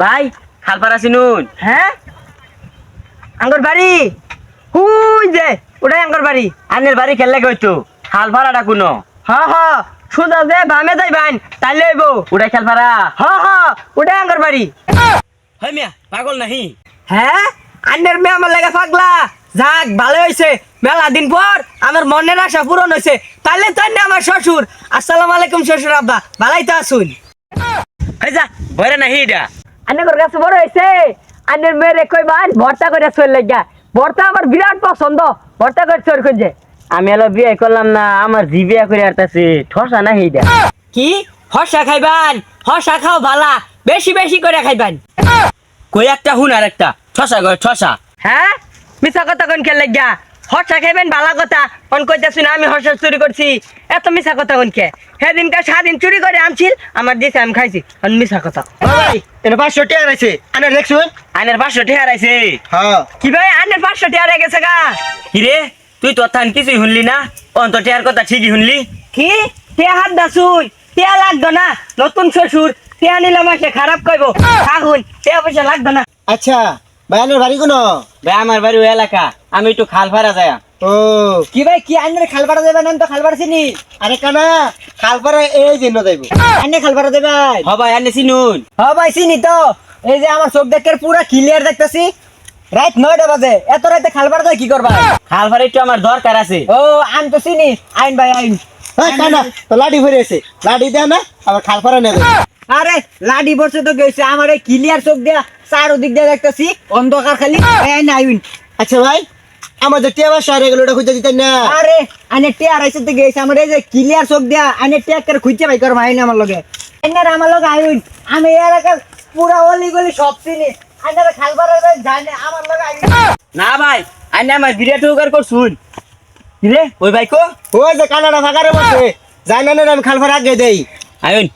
ভাই খালপাড়া চিনুন। হ্যাঁ? আঙ্গর বাড়ি? হুই যে ওটাই আঙ্গর বাড়ি। আনের বাড়ি খেললে হইতো খালপাড়াটা কোনো? হ হ। সুদা যে বামে যাই বাইন তাইলে আইবো ওটাই খেলপাড়া হ হ। ওটাই আঙ্গর বাড়ি। হয় মিয়া পাগল নাহি? হ্যাঁ? আন্নের মেয়ে আমার লাগে পাগলা। যাক ভালো হয়েছে মেলা দিন পর আমার মনের আশা পূরণ হয়েছে তাইলে তাই না আমার শ্বশুর। আসসালামু আলাইকুম শ্বশুর আব্বা। ভালাই তো আসুন হয়ে যা ভয়রা নাহি এটা? আন্নের কাছে বড় হয়েছে। আন্নের মেয়েরে কইবান ভর্তা করে চল লাগা ভর্তা আমার বিরাট পছন্দ। ভর্তা করে চল খুঁজে আমি এলো বিয়ে করলাম না আমার জি বিয়ে করে আসতেছে ঠসা নাহি এটা কি? হসা খাইবান? হসা খাও ভালা বেশি বেশি করে খাইবান। কই একটা হুন আর একটা ঠসা করে ঠসা। হ্যাঁ? মিছা কথা কোন খেলে গিয়া হর্ষা খাইবেন ভালা কথা। কোন কইতাছি না আমি হর্ষা চুরি করছি। এত মিছা কথা কোন কে? সেদিনকে স্বাধীন চুরি করে আনছিল আমার দিয়েছে আমি খাইছি। কোন মিছা কথা? ভাই এটা পাঁচশো টাকা আছে আনে দেখছুন আনের পাঁচশো ঠেহার আইছে হ্যাঁ। কি ভাই আনের পাঁচশো টিয়া রেখে গেছে গা? কিরে তুই তো থান কিছুই শুনলি না? অন্ত ঠেহার কথা ঠিকই শুনলি? কি? টিয়া হাত দাসুন টিয়া লাগতো না। নতুন শ্বশুর টিয়া নিলাম সে খারাপ কইব। থাকুন টিয়া পয়সা লাগতো না। আচ্ছা ভাই আনের বাড়ি কোনো? ভাই আমার বাড়ি ওই এলাকা। আমি একটু খাল ফারা যায় ও। কি ভাই কি আনের খালপাড়া দেবেন আমি তো খালপাড়া চিনি। আরে কানা খালপাড়া এই জন্য যাইব। আনে খালপাড়া দেবেন হ ভাই আনে চিনুন। হ্যাঁ ভাই চিনি তো। এই যে আমার চোখ দেখে পুরা ক্লিয়ার দেখতেছি। রাত নয়টা বাজে। এত রাতে খালবার যায় কি করবা? খাল ফারা একটু আমার দরকার আছে। ও আইন তো চিনি। আইন ভাই আইন। হ্যাঁ কানা। তো লাডি ভরে আছে। লাডি দেয় না আবার খালপাড়া নেবে আরে লাডি বসে তো গেছে। আমার এই ক্লিয়ার চোখ দিয়া চারোদিক দিয়ে দেখতেছি অন্ধকার খালি। আইন আইন আচ্ছা ভাই আমাদের টিয়া বাসা আর এগুলো খুঁজে দিতেন না। আরে আনে টিয়া আড়াইশো তো গেছে। আমার এই যে ক্লিয়ার চোখ দিয়া আনে টিয়া করে খুঁজছে ভাই করবা আইন আমার লগে। আইনার আমার লগে আইন। আমি এলাকার পুরা অলি গলি সব চিনি। আইনার খালবার জানে আমার লগে আইন। না ভাই আইনে আমার বিরাট করছুন। কিরে ওই ভাই কো? ওই যে কানাডা ফাঁকারে বসে। আমি খালপাড়া আগে দেই। আয়ুন